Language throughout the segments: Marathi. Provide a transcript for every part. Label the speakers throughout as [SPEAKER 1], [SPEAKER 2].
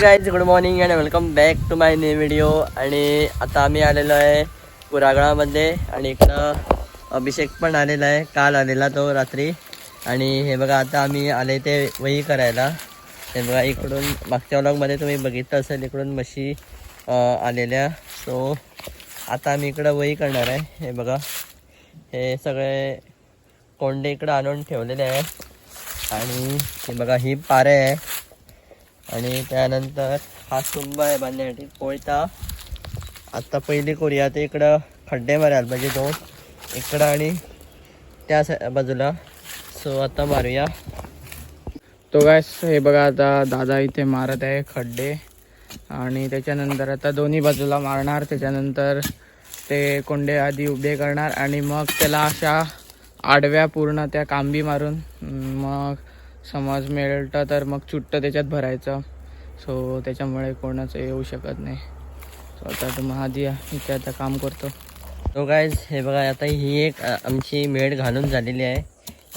[SPEAKER 1] Guys good morning and welcome back to my new video आणि आता आम्ही आलेलो आहे कुरागळामध्ये आणि इकडं अभिषेक पण आलेला आहे. काल आलेला तो रात्री. आणि हे बघा आता आम्ही आले ते वही करायला. हे बघा इकडून मागच्या व्लॉगमध्ये तुम्ही बघितलं असेल इकडून म्हशी आलेल्या. सो आता आम्ही इकडं वही करणार आहे. हे बघा हे सगळे कोंडे इकडं आणून ठेवलेले आहे. आणि हे बघा ही पारे आहे. आणि त्यानंतर हा सुंब आहे बांधण्यासाठी. कोयता. आत्ता पहिली करूया ते इकडं खड्डे मारायला म्हणजे दोन. इकडं आणि त्या बाजूला. सो आता मारूया.
[SPEAKER 2] तो काय हे बघा आता दादा इथे मारत आहे खड्डे. आणि त्याच्यानंतर आता दोन्ही बाजूला मारणार. त्याच्यानंतर ते कोंडे आधी उभे करणार. आणि मग त्याला अशा आडव्या पूर्ण त्या कांबी मारून मग समज मिळतं तर मग चुट्ट त्याच्यात भरायचं. सो त्याच्यामुळे कोणाचं येऊ शकत नाही. सो आता तर महादी इथे आता काम करतो.
[SPEAKER 1] तो काय हे बघा आता ही एक आमची मेड घालून झालेली आहे.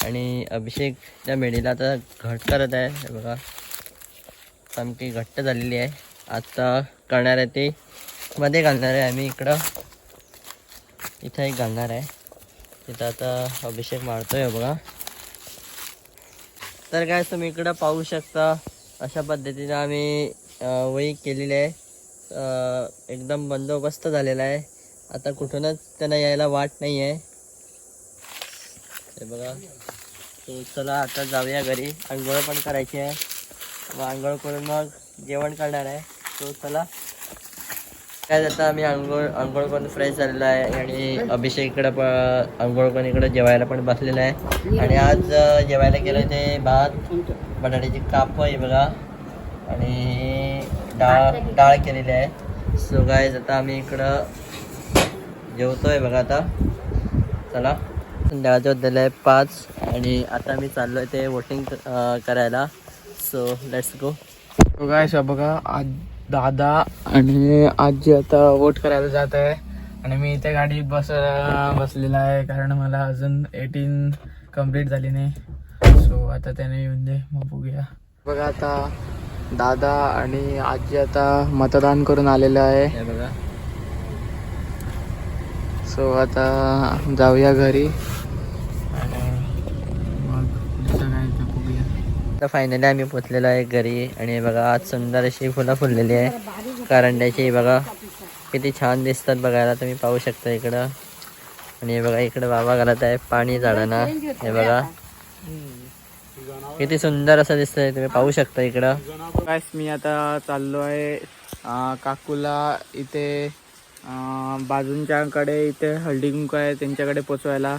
[SPEAKER 1] आणि अभिषेक त्या मेडीला आता घट करत आहे. हे बघा आमची घट्ट झालेली आहे. आता करणार आहे ते. मध्ये घालणार आहे आम्ही इकडं. इथं एक घालणार आहे. तिथं आता अभिषेक मारतोय बघा. तर काय तुम्ही इकडं पाहू शकता अशा पद्धतीनं आम्ही वही केलेली आहे. एकदम बंदोबस्त झालेला आहे. आता कुठूनच त्यांना यायला वाट नाही आहे. हे बघा. तो चला आता जाऊया घरी. आंघोळ पण करायची आहे. मग आंघोळ करून मग जेवण करणार आहे. तो चला. काय आता आम्ही आंघोळ आंघोळ करून फ्रेश झालेलो आहे आणि अभिषेक इकडं पण आंघोळ करून इकडं जेवायला पण बसलेला आहे. आणि आज जेवायला गेलं ते भात बटाट्याची काप आहे बघा. आणि डाळ डाळ केलेली आहे. सो गायज आता आम्ही इकडं जेवतोय बघा आता. चला. संध्याकाळचं वाजलेले आहे पाच आणि आता मी आहे ते वोटिंग करायला. सो लेट्स गो
[SPEAKER 2] गायस काय बघा आज दादा आणि आजी आता वोट करायला जात आहे. आणि मी इथे गाडीत बस बसलेला आहे कारण मला अजून एटीन कंप्लीट झाली नाही. सो आता त्याने येऊन दे मग बघूया. बघा आता दादा आणि आजी आता मतदान करून आलेलं आहे.
[SPEAKER 1] बघा.
[SPEAKER 2] सो आता जाऊया घरी आणि मग पुढचं काय ते बघूया
[SPEAKER 1] तर फायनली आम्ही पोचलेलो आहे घरी. आणि हे बघा आज सुंदर अशी फुलं फुललेली आहे. कारंड्याची हे बघा किती छान दिसतात बघायला तुम्ही पाहू शकता इकडं. आणि हे बघा इकडं बाबा घालत आहे पाणी झाडांना. हे बघा. किती सुंदर असं दिसतंय तुम्ही पाहू शकता इकडं.
[SPEAKER 2] गाइस मी आता चाललो आहे काकूला इथे बाजूंच्याकडे इथे हळदी कुंकू आहे त्यांच्याकडे पोचवायला.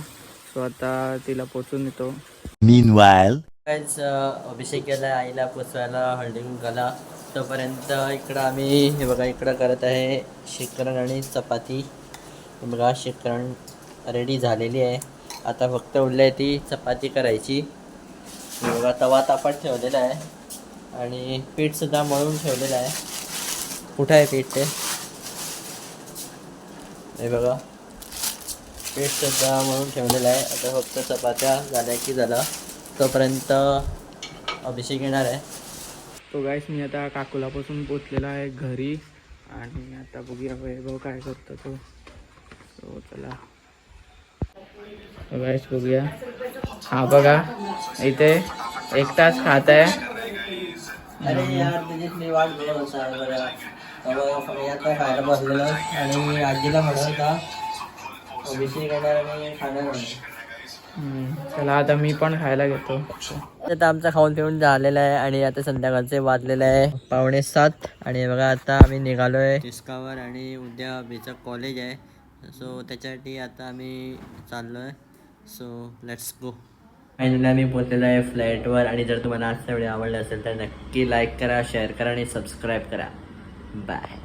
[SPEAKER 2] सो आता तिला पोचून येतो.
[SPEAKER 3] Meanwhile,
[SPEAKER 1] काहीच अभिषेक केला आईला पुसवायला हळदी कुंकाला तोपर्यंत इकडं आम्ही हे बघा इकडं करत आहे शेकरण आणि चपाती. हे बघा शेकरण रेडी झालेली आहे. आता फक्त उरली आहे ती चपाती करायची. हे बघा तवा तापत ठेवलेला आहे. आणि पीठसुद्धा मळून ठेवलेलं आहे. कुठं आहे पीठ ते? हे बघा. पीठसुद्धा मळून ठेवलेलं आहे. आता फक्त चपात्या झाल्या की झालं. तोपर्यंत अभिषेक येणार आहे.
[SPEAKER 2] तो गाईस मी आता काकूला पासून पोचलेला आहे घरी. आणि आता बघूया वैभव काय करतो तो. तो चला. गाईस बघूया. हा बघा. इथे एक तास खात आहे.
[SPEAKER 1] अरे यार तुझी वाट बघत होता बरं आता खायला बसलेलो आणि आजीला म्हणत होता अभिषेक येणार आणि खाणार
[SPEAKER 2] चला आता मी पण खायला घेतो.
[SPEAKER 1] आता आमचा खाऊन पिऊन झालेला आहे आणि आता संध्याकाळचे वाजलेलं आहे. पावणे सात आणि बघा आता आम्ही निघालोय. तिसकावर आणि उद्या बीचं कॉलेज आहे. सो त्याच्यासाठी आता आम्ही चाललोय. सो लेट्स गो फायनली आम्ही पोहोचलेलो आहे फ्लाईटवर आणि जर तुम्हाला आजचा व्हिडिओ आवडला असेल तर नक्की लाईक करा शेअर करा आणि सबस्क्राईब करा. बाय